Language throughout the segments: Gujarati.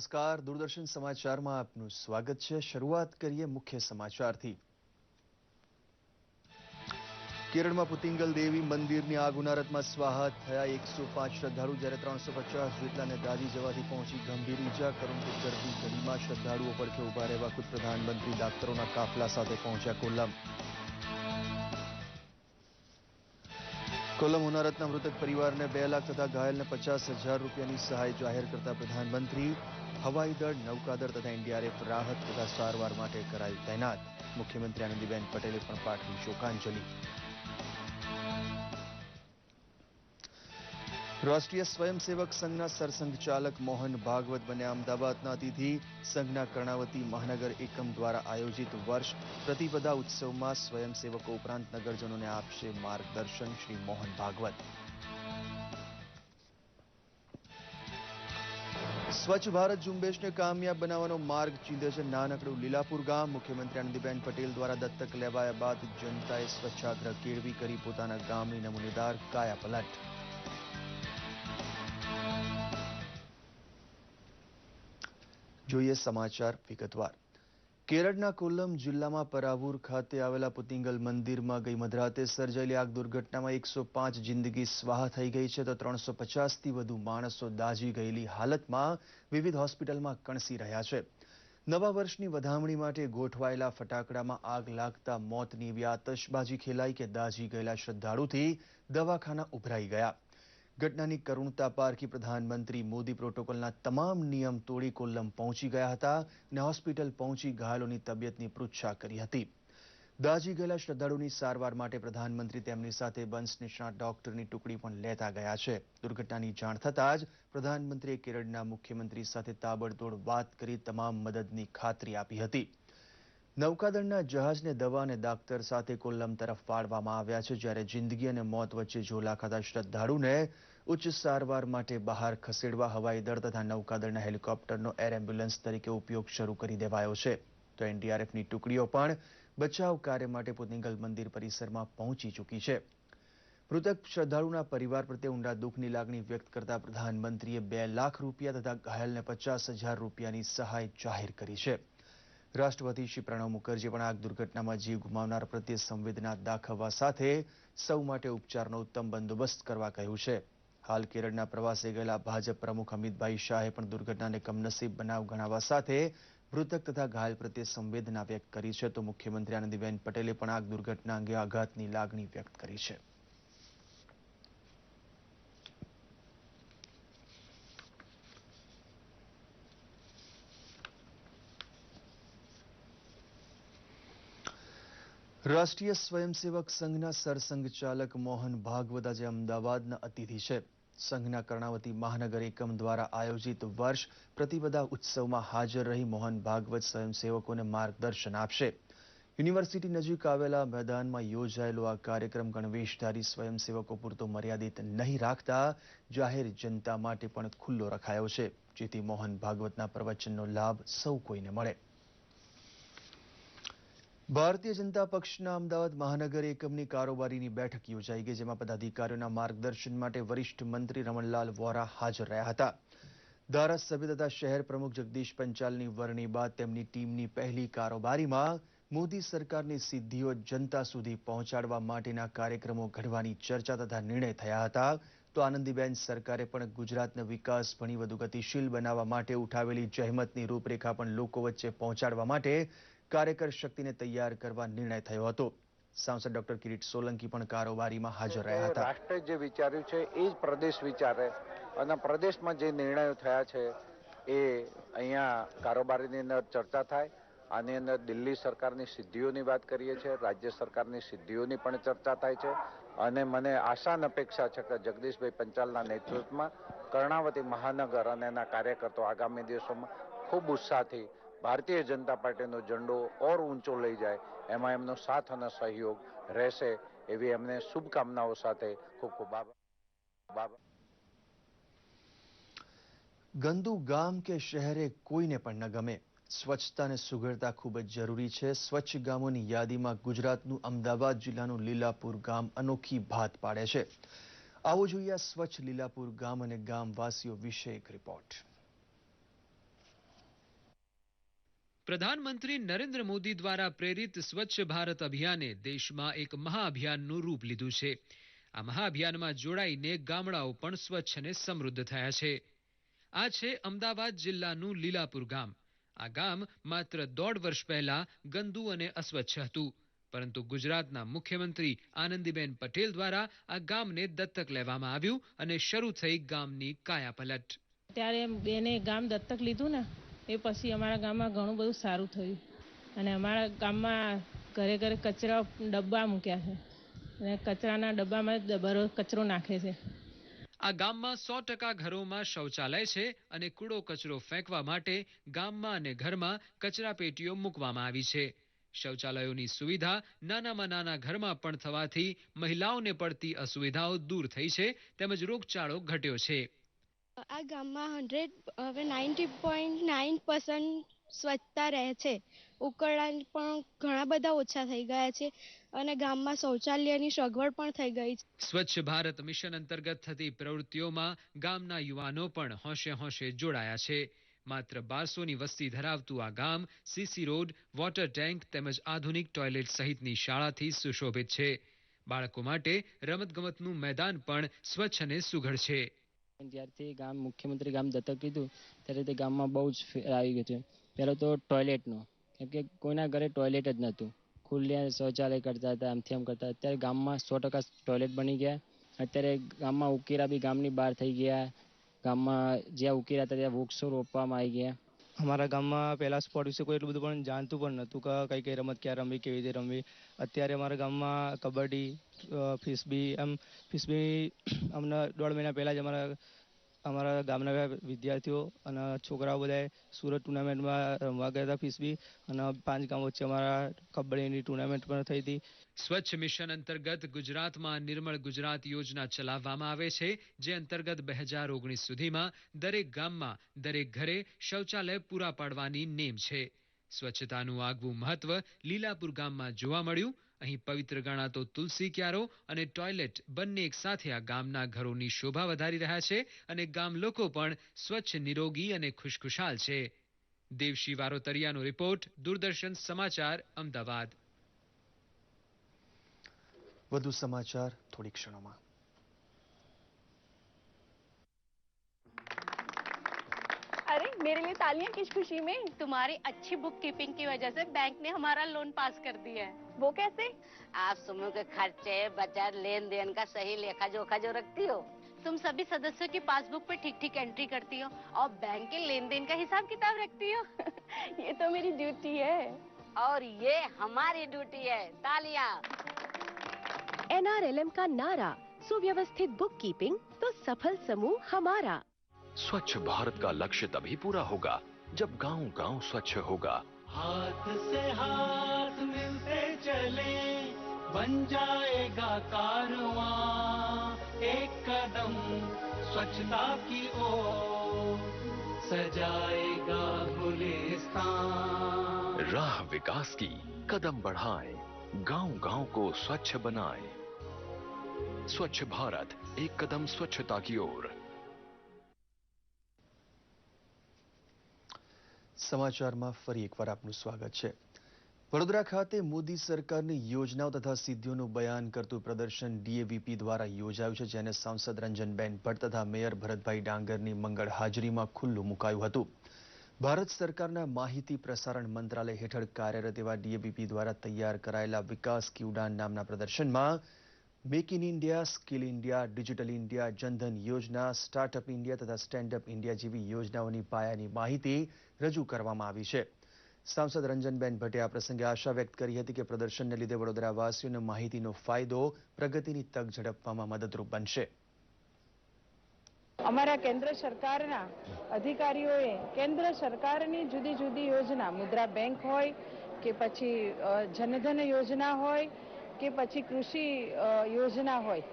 નમસ્કાર. દૂરદર્શન સમાચારમાં આપનું સ્વાગત છે. શરૂઆત કરીએ મુખ્ય સમાચારથી. કેરળમાં પુતિંગલ દેવી મંદિરની આગ ઉનારતમાં સ્વાહા થયા એકસો પાંચ શ્રદ્ધાળુ. જ્યારે ત્રણસો પચાસ જેટલાને દાઝી જવાથી પહોંચી ગંભીર ઈજા કરુણથી ગરબી ગરીમાં શ્રદ્ધાળુઓ પડખે ઊભા રહેવા ખુદ પ્રધાનમંત્રી ડાક્ટરોના કાફલા સાથે પહોંચ્યા કોલમ કોલમ હોનારતના મૃતક પરિવારને બે લાખ તથા ઘાયલને પચાસ હજાર રૂપિયાની સહાય જાહેર કરતા પ્રધાનમંત્રી હવાઈ દળ, નૌકાદળ તથા એનડીઆરએફ રાહત તથા સારવાર માટે કરાયું તૈનાત. મુખ્યમંત્રી આનંદીબેન પટેલે પણ પાઠવી શોકાંજલિ. રાષ્ટ્રીય સ્વયંસેવક સંઘના સરસંઘચાલક મોહન ભાગવત બન્યા અમદાવાદના અતિથિ. સંઘના કર્ણાવતી મહાનગર એકમ દ્વારા આયોજિત વર્ષ પ્રતિપદા ઉત્સવમાં સ્વયંસેવકો ઉપરાંત નગરજનોને આપશે માર્ગદર્શન શ્રી મોહન ભાગવત. સ્વચ્છ ભારત ઝુંબેશને કામયાબ બનાવવાનો માર્ગ ચીંધે છે નાનકડું લીલાપુર ગામ. મુખ્યમંત્રી આનંદીબેન પટેલ દ્વારા દત્તક લેવાયા બાદ જનતાએ સ્વચ્છાગ્રહ કેળવી કરી પોતાના ગામની નમૂનેદાર કાયા જોઈએ સમાચાર વિગતવાર. કેરળના કોલ્લમ જિલ્લામાં પરાવૂર ખાતે આવેલા પુતિંગલ મંદિરમાં ગઈ મધરાતે સર્જાયેલી આગ દુર્ઘટનામાં એકસો પાંચ જિંદગી સ્વાહ થઈ ગઈ છે તો ત્રણસો પચાસથી વધુ માણસો દાઝી ગયેલી હાલતમાં વિવિધ હોસ્પિટલમાં કણસી રહ્યા છે. નવા વર્ષની વધામણી માટે ગોઠવાયેલા ફટાકડામાં આગ લાગતા મોતની એવી આતશબાજી ખેલાઈ કે દાઝી ગયેલા શ્રદ્ધાળુથી દવાખાના ઉભરાઈ ગયા. ઘટનાની કરુણતા પારખી પ્રધાનમંત્રી મોદી પ્રોટોકોલના તમામ નિયમ તોડી કોલ્લમ પહોંચી ગયા હતા અને હોસ્પિટલ પહોંચી ઘાયલોની તબિયતની પૃચ્છા કરી હતી. દાજી ગયેલા શ્રદ્ધાળુની સારવાર માટે પ્રધાનમંત્રી તેમની સાથે બંસ નિષ્ણાત ડોક્ટરની ટુકડી પણ લેતા ગયા છે. દુર્ઘટનાની જાણ થતાં જ પ્રધાનમંત્રીએ કેરળના મુખ્યમંત્રી સાથે તાબડતોડ વાત કરી તમામ મદદની ખાતરી આપી હતી. નૌકાદળના જહાજને દવા અને દાક્તર સાથે કોલ્લમ તરફ વાળવામાં આવ્યા છે, જ્યારે જિંદગી અને મોત વચ્ચે ઝોલા ખાતા શ્રદ્ધાળુને ઉચ્ચ સારવાર માટે બહાર ખસેડવા હવાઈ દળ તથા નૌકાદળના હેલિકોપ્ટરનો એર એમ્બ્યુલન્સ તરીકે ઉપયોગ શરૂ કરી દેવાયો છે. તો એનડીઆરએફની ટુકડીઓ પણ બચાવ કાર્ય માટે પુતિંગલ મંદિર પરિસરમાં પહોંચી ચૂકી છે. મૃતક શ્રદ્ધાળુના પરિવાર પ્રત્યે ઊંડા દુઃખની લાગણી વ્યક્ત કરતા પ્રધાનમંત્રીએ બે લાખ રૂપિયા તથા ઘાયલને પચાસ હજાર રૂપિયાની સહાય જાહેર કરી છે. રાષ્ટ્રપતિ શ્રી પ્રણવ મુખર્જી પણ આ દુર્ઘટનામાં જીવ ગુમાવનાર પ્રત્યે સંવેદના દાખવવા સાથે સૌ માટે ઉપચારનો ઉત્તમ બંદોબસ્ત કરવા કહ્યું છે. હાલ કેરળના પ્રવાસે ગયેલા ભાજપ પ્રમુખ અમિતભાઈ શાહે પણ દુર્ઘટનાને કમનસીબ બનાવ ગણાવવા સાથે મૃતક તથા ઘાયલ પ્રત્યે સંવેદના વ્યક્ત કરી છે. તો મુખ્યમંત્રી આનંદીબેન પટેલે પણ આ દુર્ઘટના અંગે આઘાતની લાગણી વ્યક્ત કરી છે. રાષ્ટ્રીય સ્વયંસેવક સંઘના સરસંઘ ચાલક મોહન ભાગવત આજે અમદાવાદના અતિથિ છે. સંઘના કર્ણાવતી મહાનગર એકમ દ્વારા આયોજિત વર્ષ પ્રતિપદા ઉત્સવમાં હાજર રહી મોહન ભાગવત સ્વયંસેવકોને માર્ગદર્શન આપશે. યુનિવર્સિટી નજીક આવેલા મેદાનમાં યોજાયેલો આ કાર્યક્રમ ગણવેશધારી સ્વયંસેવકો પૂરતો મર્યાદિત નહીં રાખતા જાહેર જનતા માટે પણ ખુલ્લો રખાયો છે, જેથી મોહન ભાગવતના પ્રવચનનો લાભ સૌ કોઈને મળે. ભારતીય જનતા પક્ષના અમદાવાદ મહાનગર એકમની કારોબારીની બેઠક યોજાઈ ગઈ, જેમાં પદાધિકારીઓના માર્ગદર્શન માટે વરિષ્ઠ મંત્રી રમણલાલ વોરા હાજર રહ્યા હતા. ધારાસભ્ય તથા શહેર પ્રમુખ જગદીશ પંચાલની વરણી બાદ તેમની ટીમની પહેલી કારોબારીમાં મોદી સરકારની સિદ્ધિઓ જનતા સુધી પહોંચાડવા માટેના કાર્યક્રમો ઘડવાની ચર્ચા તથા નિર્ણય થયા હતા. તો આનંદીબેન, સરકારે પણ ગુજરાતનો વિકાસ ઘણી વધુ ગતિશીલ બનાવવા માટે ઉઠાવેલી જહેમતની રૂપરેખા પણ લોકો વચ્ચે પહોંચાડવા માટે કાર્યકર શક્તિને તૈયાર કરવા નિર્ણય થયો હતો. સાંસદ ડોક્ટર કિરીટ સોલંકી પણ કારોબારીમાં હાજર રહ્યા હતા. રાષ્ટ્રે જે વિચાર્યું છે, એ જ પ્રદેશ વિચારે અને પ્રદેશમાં જે નિર્ણયો થયા છે, એ અહીંયા કારોબારીની અંદર ચર્ચા થાય. આની અંદર દિલ્હી સરકારની સિદ્ધિઓની વાત કરીએ છીએ, રાજ્ય સરકારની સિદ્ધિઓની પણ ચર્ચા થાય છે. અને મને આશા અને અપેક્ષા છે કે જગદીશભાઈ પંચાલના નેતૃત્વમાં કર્ણાવતી મહાનગર અને એના કાર્યકર્તાઓ આગામી દિવસોમાં ખૂબ ઉત્સાહથી ભારતીય જનતા પાર્ટીનો ઝંડો ઓર ઊંચો લઈ જાય, એમાં એમનો સાથ અને સહયોગ રહેશે, એવી એમને શુભકામનાઓ સાથે ખૂબ ખૂબ આભાર. ગંદુ ગામ કે શહેરે કોઈને પણ ન ગમે. સ્વચ્છતા અને સુઘડતા ખૂબ જ જરૂરી છે. સ્વચ્છ ગામોની યાદીમાં ગુજરાતનું અમદાવાદ જિલ્લાનું લીલાપુર ગામ અનોખી ભાત પાડે છે. આવો જોઈએ સ્વચ્છ લીલાપુર ગામ અને ગામવાસીઓ વિશે એક રિપોર્ટ પ્રધાનમંત્રી નરેન્દ્ર મોદી દ્વારા પ્રેરિત સ્વચ્છ ભારત અભિયાને દેશમાં એક મહાઅભિયાનનું રૂપ લીધું છે. આ મહાઅભિયાનમાં જોડાઈને ગામડાઓ પણ સ્વચ્છ અને સમૃદ્ધ થયા છે. આ છે અમદાવાદ જિલ્લાનું લીલાપુર ગામ. આ ગામ માત્ર દોઢ વર્ષ પહેલા ગંદુ અને અસ્વચ્છ હતું. પરંતુ ગુજરાતના મુખ્યમંત્રી આનંદીબેન પટેલ દ્વારા આ ગામને દત્તક લેવામાં આવ્યું અને શરૂ થઈ ગામની કાયાપલટ. ત્યારે બેને ગામ દત્તક લીધું ને એ પછી અમારા ગામમાં ઘણું બધું સારું થયું. અને અમારા ગામમાં ઘરે ઘરે કચરા ડબ્બા મૂક્યા છે. અને કચરાના ડબ્બામાં દબરો કચરો નાખે છે. આ ગામમાં સો ટકા ઘરોમાં શૌચાલય છે અને કૂડો કચરો ફેંકવા માટે ગામમાં અને ઘરમાં કચરા પેટીઓ મૂકવામાં આવી છે. શૌચાલયોની સુવિધા નાનામાં નાના ઘરમાં પણ થવાથી મહિલાઓને પડતી અસુવિધાઓ દૂર થઈ છે, તેમજ રોગચાળો ઘટ્યો છે. આ ગામમાં હંડ્રેડ હવે નાઇન્ટી પોઈન્ટ નાઇન પર્સન્ટ સ્વચ્છતા રહે છે. ઉકરડા પણ ઘણા બધા ઓછા થઈ ગયા છે અને ગામમાં શૌચાલયની સગવડ પણ થઈ ગઈ છે. સ્વચ્છ ભારત મિશન અંતર્ગત થતી પ્રવૃત્તિઓમાં ગામના યુવાનો પણ હોંશે હોંશે જોડાયા છે. માત્ર બારસોની વસ્તી ધરાવતું આ ગામ સીસી રોડ, વોટર ટેન્ક તેમજ આધુનિક ટોયલેટ સહિતની શાળાથી સુશોભિત છે. બાળકો માટે રમતગમતનું મેદાન પણ સ્વચ્છ અને સુઘડ છે. જ્યારથી ગામ મુખ્યમંત્રી ગામ દત્તક લીધું, ત્યારે તે ગામમાં બહુ જ ફેર આવી ગયું છે પહેલાં તો ટોયલેટનું કેમ કે કોઈના ઘરે ટોયલેટ જ નહોતું. ખુલ્લે શૌચાલય કરતા હતા, આમથી આમ કરતા અત્યારે ગામમાં સો ટકા ટોયલેટ બની ગયા. અત્યારે ગામમાં ઉકેરા બી ગામની બહાર થઈ ગયા. ગામમાં જ્યાં ઉકેરા હતા ત્યાં વૃક્ષો રોપવામાં આવી ગયા. અમારા ગામમાં પહેલાં સ્પોર્ટ વિશે કોઈ એટલું બધું પણ જાણતું પણ નહોતું કે કઈ કઈ રમત ક્યાં રમવી કેવી રીતે રમવી. અત્યારે અમારા ગામમાં કબડ્ડી ફિસબી, એમ, ફિસ્બી અમને દોઢ મહિના પહેલાં જ અમારા અમારા ગામના વિદ્યાર્થીઓ અને છોકરાઓ બધાએ સુરત ટુર્નામેન્ટમાં રમવા ગયા હતા ફિસ્બી અને પાંચ ગામ વચ્ચે અમારા કબડ્ડીની ટુર્નામેન્ટ પણ થઈ હતી. સ્વચ્છ મિશન અંતર્ગત ગુજરાતમાં નિર્મળ ગુજરાત યોજના ચલાવવામાં આવે છે, જે અંતર્ગત બે હજાર ઓગણીસ સુધીમાં દરેક ગામમાં, દરેક ઘરે શૌચાલય પૂરા પાડવાની નેમ છે. સ્વચ્છતાનું આગવું મહત્વ લીલાપુર ગામમાં જોવા મળ્યું. અહીં પવિત્ર ગણાતો તુલસી ક્યારો અને ટોયલેટ બંને એક સાથે આ ગામના ઘરોની શોભા વધારી રહ્યા છે અને ગામ લોકો પણ સ્વચ્છ નિરોગી અને ખુશખુશાલ છે દેવશી વારોતરિયાનો રિપોર્ટ દૂરદર્શન સમાચાર અમદાવાદ વધુ સમાચાર થોડી ક્ષણોમાં अरे मेरे लिए तालियां किस खुशी में तुम्हारी अच्छी बुक कीपिंग की वजह से बैंक ने हमारा लोन पास कर दिया है वो कैसे? आप समूह के खर्चे बचत लेन देन का सही लेखा जोखा जो रखती हो। तुम सभी सदस्यों की पासबुक पे ठीक ठीक एंट्री करती हो और बैंक के लेन देन का हिसाब किताब रखती हो। ये तो मेरी ड्यूटी है। और ये हमारी ड्यूटी है। तालियाँ। एनआरएलएम का नारा सुव्यवस्थित बुक कीपिंग तो सफल समूह हमारा। स्वच्छ भारत का लक्ष्य तभी पूरा होगा जब गाँव गाँव स्वच्छ होगा। हाथ से हाथ मिलते चले, बन जाएगा कारवां। एक कदम स्वच्छता की ओर सजाएगा गुलिस्तान। राह विकास की कदम बढ़ाएँ गाँव गाँव को स्वच्छ बनाएँ। स्वच्छ भारत, एक कदम स्वच्छता की ओर। સમાચારમાં ફરી એકવાર આપનું સ્વાગત છે. વડોદરા ખાતે મોદી સરકારની યોજનાઓ તથા સિદ્ધિઓનું બયાન કરતું પ્રદર્શન ડીએવીપી દ્વારા યોજાયું છે, જેને સાંસદ રંજનબેન ભટ્ટ તથા મેયર ભરતભાઈ ડાંગરની મંગળ હાજરીમાં ખુલ્લું મુકાયું હતું. ભારત સરકારના માહિતી પ્રસારણ મંત્રાલય હેઠળ કાર્યરત એવા ડીએવીપી દ્વારા તૈયાર કરાયેલા વિકાસ કી ઉડાન નામના પ્રદર્શનમાં make in India, skill India, digital India, Jandhan યોજના, સ્ટાર્ટઅપ ઇન્ડિયા તથા સ્ટેન્ડઅપ ઇન્ડિયા જેવી યોજનાઓની પાયાની માહિતી રજૂ કરવામાં આવી છે. સાંસદ રંજનબેન ભટ્ટે આ પ્રસંગે આશા વ્યક્ત કરી હતી કે પ્રદર્શનને લીધે વડોદરાવાસીઓને માહિતીનો ફાયદો, પ્રગતિની તક ઝડપવામાં મદદરૂપ બનશે. અમારા કેન્દ્ર સરકારના અધિકારીઓએ કેન્દ્ર સરકારની જુદી જુદી યોજના, મુદ્રા બેંક હોય કે પછી જનધન યોજના હોય કે પછી કૃષિ યોજના હોય,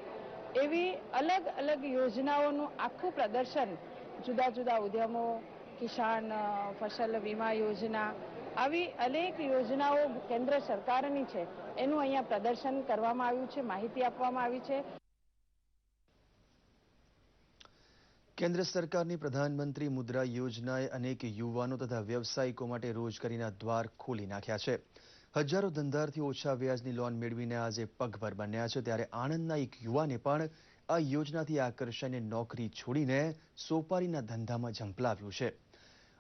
એવી અલગ અલગ યોજનાઓનું આખું પ્રદર્શન જુદા જુદા ઉદ્યમો કિસાન ફસલ વીમા યોજના આવી અનેક યોજનાઓ કેન્દ્ર સરકારની છે. એનું અહીંયા પ્રદર્શન કરવામાં આવ્યું છે, માહિતી આપવામાં આવી છે. કેન્દ્ર સરકારની પ્રધાનમંત્રી મુદ્રા યોજનાએ અનેક યુવાનો તથા વ્યવસાયિકો માટે રોજગારીના દ્વાર ખોલી નાખ્યા છે. હજારો ધંધારથી ઓછા વ્યાજની લોન મેળવીને આજે પગભર બન્યા છે. ત્યારે આણંદના એક યુવાને પણ આ યોજનાથી આકર્ષાઈને નોકરી છોડીને સોપારીના ધંધામાં ઝંપલાવ્યું છે.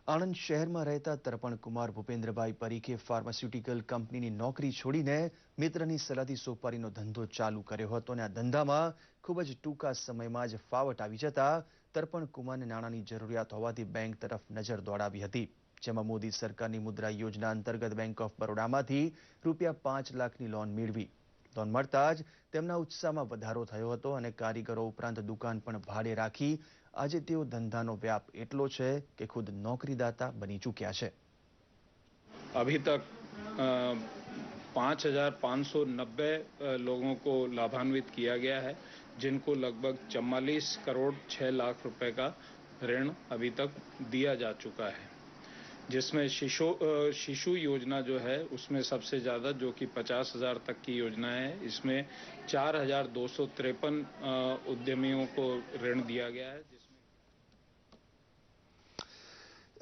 આણંદ શહેરમાં રહેતા તર્પણકુમાર ભૂપેન્દ્રભાઈ પરીખે ફાર્માસ્યુટિકલ કંપનીની નોકરી છોડીને મિત્રની સલાહથી સોપારીનો ધંધો ચાલુ કર્યો હતો અને આ ધંધામાં ખૂબ જ ટૂંકા સમયમાં જ ફાવટ આવી જતા તર્પણકુમારને નાણાંની જરૂરિયાત હોવાથી બેંક તરફ નજર દોડાવી હતી. જેમાં મોદી સરકારની મુદ્રા યોજના અંતર્ગત બેંક ઓફ બરોડામાંથી રૂપિયા પાંચ લાખની લોન મેળવી. લોન મળતા જ તેમના ઉત્સાહમાં વધારો થયો હતો અને કારીગરો ઉપરાંત દુકાન પણ ભાડે રાખી આજે તેઓ ધંધાનો વ્યાપ એટલો છે કે ખુદ નોકરીદાતા બની ચૂક્યા છે अभी तक पाँच हजार पाँच सौ नब्बे लोगों को लाभान्वित किया गया है जिनको लगभग चवालीस करोड़ छः लाख रुपए का ऋण अभी तक दिया जा चुका है जिसमें शिशु अ, शिशु योजना जो है उसमें सबसे ज़्यादा जो कि पचास हजार तक की योजना है इसमें चार हजार दो सौ तिरपन उद्यमियों को ऋण दिया गया है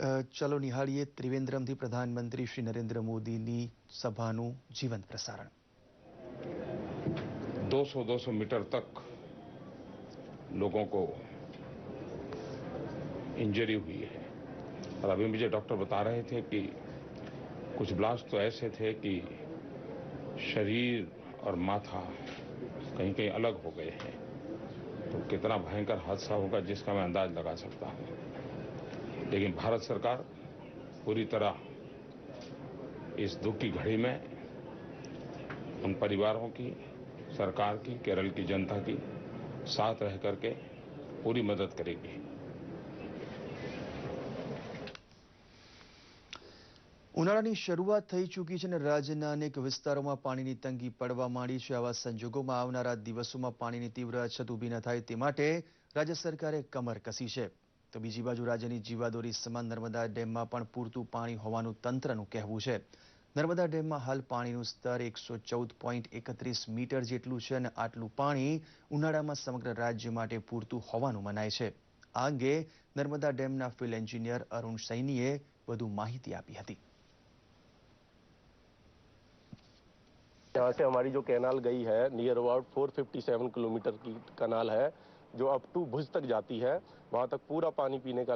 અ, ચલો નિહાળીએ ત્રિવેન્દ્રમથી પ્રધાનમંત્રી શ્રી નરેન્દ્ર મોદીની સભાનું જીવંત પ્રસારણ 200-200 मीटर तक लोगों को इंजरी हुई है और अभी मुझे डॉक्टर बता रहे थे कि कुछ ब्लास्ट तो ऐसे थे कि शरीर और माथा कहीं कहीं अलग हो गए हैं। तो कितना भयंकर हादसा होगा जिसका मैं अंदाज लगा सकता हूँ। लेकिन भारत सरकार पूरी तरह इस दुख की घड़ी में उन परिवारों की, सरकार की, केरल की जनता की साथ रह करके पूरी मदद करेगी। ઉનાળાની શરૂઆત થઈ ચૂકી છે અને રાજ્યના અનેક વિસ્તારોમાં પાણીની તંગી પડવા માંડી છે. આવા સંજોગોમાં આવનારા દિવસોમાં પાણીની તીવ્ર અછત ઊભી ન થાય તે માટે રાજ્ય સરકારે કમર કસી છે. તો બીજી બાજુ રાજ્યની જીવાદોરી સમાન નર્મદા ડેમમાં પણ પૂરતું પાણી હોવાનું તંત્રનું કહેવું છે. નર્મદા ડેમમાં હાલ પાણીનું સ્તર એકસો ચૌદ પોઈન્ટ એકત્રીસ મીટર જેટલું છે અને આટલું પાણી ઉનાળામાં સમગ્ર રાજ્ય માટે પૂરતું હોવાનું મનાય છે. આ અંગે નર્મદા ડેમના ફિલ્ડ એન્જિનિયર અરુણ સૈનીએ વધુ માહિતી આપી હતી. यहाँ से हमारी जो कैनाल गई है नियर अबाउट 457 किलोमीटर की कनाल है, जो अप टू भुज तक जाती है, वहाँ तक पूरा पानी पीने का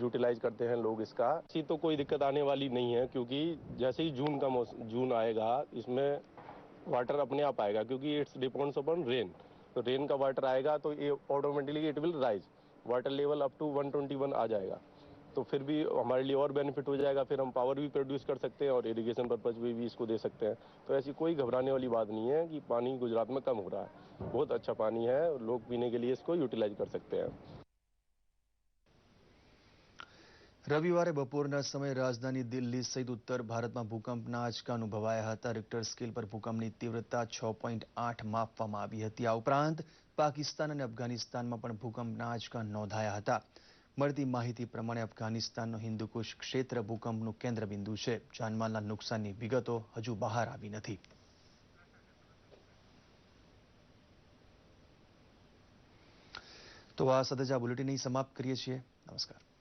यूटिलाइज करते हैं लोग इसका। ऐसी तो कोई दिक्कत आने वाली नहीं है, क्योंकि जैसे ही जून का मौसम जून आएगा, इसमें वाटर अपने आप आएगा, क्योंकि इट्स डिपेंड्स अपॉन रेन तो रेन का वाटर आएगा तो ये automatically it will raise water level up to 121 आ जाएगा। तो फिर भी हमारे लिए और बेनिफिट हो जाएगा फिर हम पावर भी प्रोड्यूस कर सकते हैं और इरिगेशन पर्पज में भी इसको दे सकते हैं तो ऐसी कोई घबराने वाली बात नहीं है कि पानी गुजरात में कम हो रहा है बहुत अच्छा पानी है लोग पीने के लिए इसको यूटिलाइज कर सकते हैं રવિવારે બપોરના સમયે રાજધાની દિલ્હી સહિત ઉત્તર ભારતમાં ભૂકંપના આંચકા અનુભવાયા હતા રિક્ટર સ્કેલ પર ભૂકંપની તીવ્રતા છ પોઈન્ટ આઠ માપવામાં આવી હતી આ ઉપરાંત પાકિસ્તાન અને અફઘાનિસ્તાનમાં પણ ભૂકંપના આંચકા નોંધાયા હતા મળતી માહિતી પ્રમાણે અફઘાનિસ્તાનનો હિન્દુકુશ ક્ષેત્ર ભૂકંપનું કેન્દ્રબિંદુ છે. જાનમાલના નુકસાનની વિગતો હજુ બહાર આવી નથી. તો આ સાથે જ આ બુલેટિન સમાપ્ત કરીએ છીએ. નમસ્કાર.